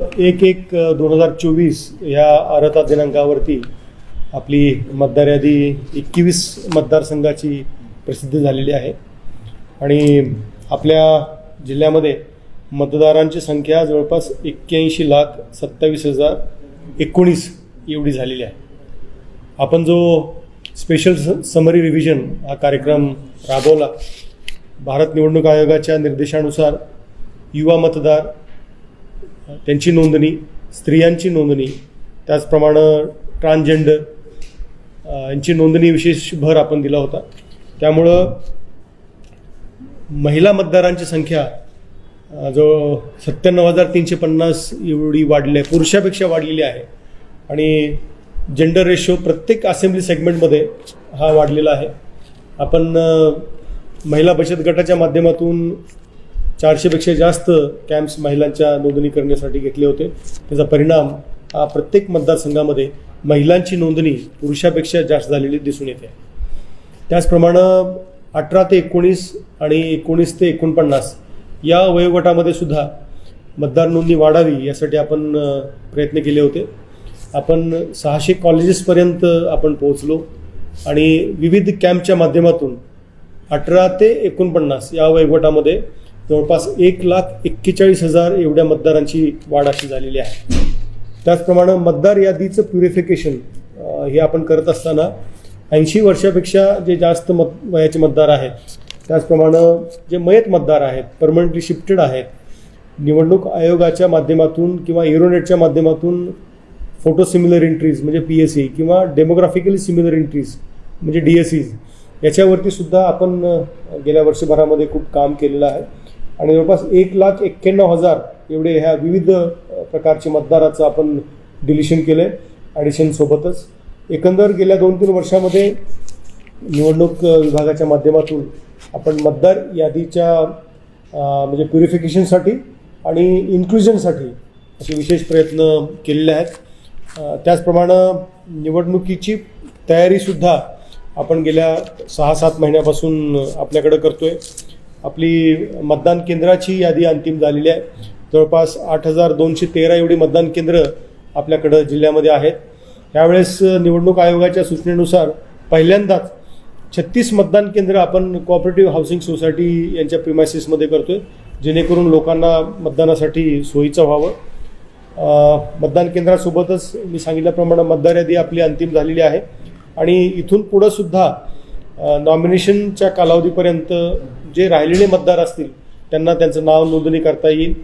एक एक दोन हजार चोवीस या अर्हता दिनांकावरती आपली मतदार यादी एकवीस मतदारसंघाची प्रसिद्ध झालेली आहे. आणि आपल्या जिल्ह्यामध्ये मतदारांची संख्या जवळपास एक्क्याऐंशी लाख सत्तावीस हजार एकोणीस एवढी झालेली आहे. आपण जो स्पेशल समरी रिव्हिजन हा कार्यक्रम राबवला भारत निवडणूक आयोगाच्या निर्देशानुसार युवा मतदार त्यांची नोंदणी स्त्रियांची नोंदणी त्याचप्रमाणे ट्रान्सजेंडर यांची नोंदणी विशेष भर आपण दिला होता. त्यामुळं महिला मतदारांची संख्या जो सत्त्याण्णव हजार तीनशे पन्नास एवढी वाढली आहे. पुरुषापेक्षा वाढलेली आहे. आणि जेंडर रेशो प्रत्येक असेंब्ली सेगमेंटमध्ये हा वाढलेला आहे. आपण महिला बचत गटाच्या माध्यमातून चारशेपेक्षा जास्त कॅम्प्स महिलांच्या नोंदणी करण्यासाठी घेतले होते. त्याचा परिणाम हा प्रत्येक मतदारसंघामध्ये महिलांची नोंदणी पुरुषापेक्षा जास्त झालेली दिसून येते. त्याचप्रमाणे अठरा ते एकोणीस आणि एकोणीस ते एकोणपन्नास या वयोगटामध्ये सुद्धा मतदार नोंदणी वाढावी यासाठी आपण प्रयत्न केले होते. आपण सहाशे कॉलेजेसपर्यंत आपण पोहोचलो आणि विविध कॅम्पच्या माध्यमातून अठरा ते एकोणपन्नास या वयोगटामध्ये जवळपास एक लाख एक्केचाळीस हजार एवढ्या मतदारांची वाढ अशी झालेली आहे. त्याचप्रमाणे मतदार यादीचं प्युरिफिकेशन हे आपण करत असताना ऐंशी वर्षापेक्षा जे जास्त मत वयाचे मतदार आहेत त्याचप्रमाणे जे मयत मतदार आहेत परमनंटली शिफ्टेड आहेत निवडणूक आयोगाच्या माध्यमातून किंवा एरोनेटच्या माध्यमातून फोटो सिमिलर एंट्रीज म्हणजे पी एस सी किंवा डेमोग्राफिकली सिमिलर एंट्रीज म्हणजे डी एस सीज याच्यावरती सुद्धा आपण गेल्या वर्षभरामध्ये खूप काम केलेलं आहे. आणि जवळपास एक लाख एक्क्याण्णव हजार एवढे ह्या विविध प्रकारचे मतदाराचं आपण डिलिशन केलं आहे ॲडिशनसोबतच एकंदर गेल्या दोन तीन वर्षामध्ये निवडणूक विभागाच्या माध्यमातून आपण मतदार यादीच्या म्हणजे प्युरिफिकेशनसाठी आणि इन्क्लुजनसाठी असे विशेष प्रयत्न केलेले आहेत. त्याचप्रमाणे निवडणुकीची तयारीसुद्धा आपण गेल्या सहा सात महिन्यापासून आपल्याकडं करतो आहे आपली मतदान केंद्राची यादी अंतिम झालेली आहे. जवळपास आठ हजार दोनशे तेरा एवढी मतदान केंद्र आपल्याकडं जिल्ह्यामध्ये आहेत. त्यावेळेस निवडणूक आयोगाच्या सूचनेनुसार पहिल्यांदाच छत्तीस मतदान केंद्र आपण कोऑपरेटिव्ह हाऊसिंग सोसायटी यांच्या प्रिमायसिसमध्ये करतो आहे जेणेकरून लोकांना मतदानासाठी सोयीचं व्हावं. मतदान केंद्रासोबतच मी सांगितल्याप्रमाणे मतदार यादी आपली अंतिम झालेली आहे. आणि इथून पुढंसुद्धा नॉमिनेशनच्या कालावधीपर्यंत जे राहिलेले मतदार असतील त्यांना त्यांचं नाव नोंदणी करता येईल.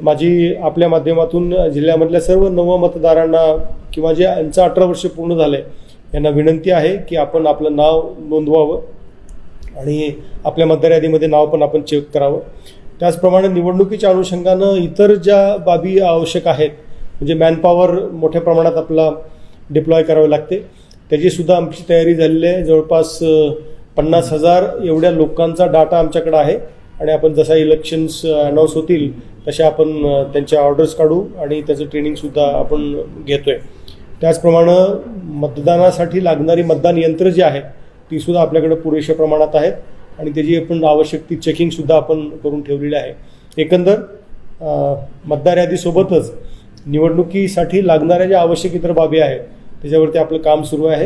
माझी आपल्या माध्यमातून जिल्ह्यामधल्या सर्व नव मतदारांना किंवा जे यांचं अठरा वर्ष पूर्ण झालं आहे यांना विनंती आहे की आपण आपलं नाव नोंदवावं आणि आपल्या मतदार यादीमध्ये नाव पण आपण चेक करावं. त्याचप्रमाणे निवडणुकीच्या अनुषंगानं इतर ज्या बाबी आवश्यक आहेत म्हणजे मॅनपॉवर मोठ्या प्रमाणात आपला डिप्लॉय करावे लागते. त्याचीसुद्धा आमची तयारी झालेली आहे. जवळपास पन्नास हजार एवढ्या लोकांचा डाटा आमच्याकडे आहे. आणि आपण जसा इलेक्शन्स अनाऊन्स होतील तशा आपण त्यांच्या ऑर्डर्स काढू आणि त्याचं ट्रेनिंगसुद्धा आपण घेतोय. त्याचप्रमाणे मतदानासाठी लागणारी मतदान यंत्र जी आहेत ती सुद्धा आपल्याकडे पुरेशा प्रमाणात आहेत. आणि त्याची आपण आवश्यक ती चेकिंगसुद्धा आपण करून ठेवलेली आहे. एकंदर मतदार यादीसोबतच निवडणुकीसाठी लागणाऱ्या ज्या आवश्यक इतर बाबी आहेत त्याच्यावरती आपलं काम सुरू आहे.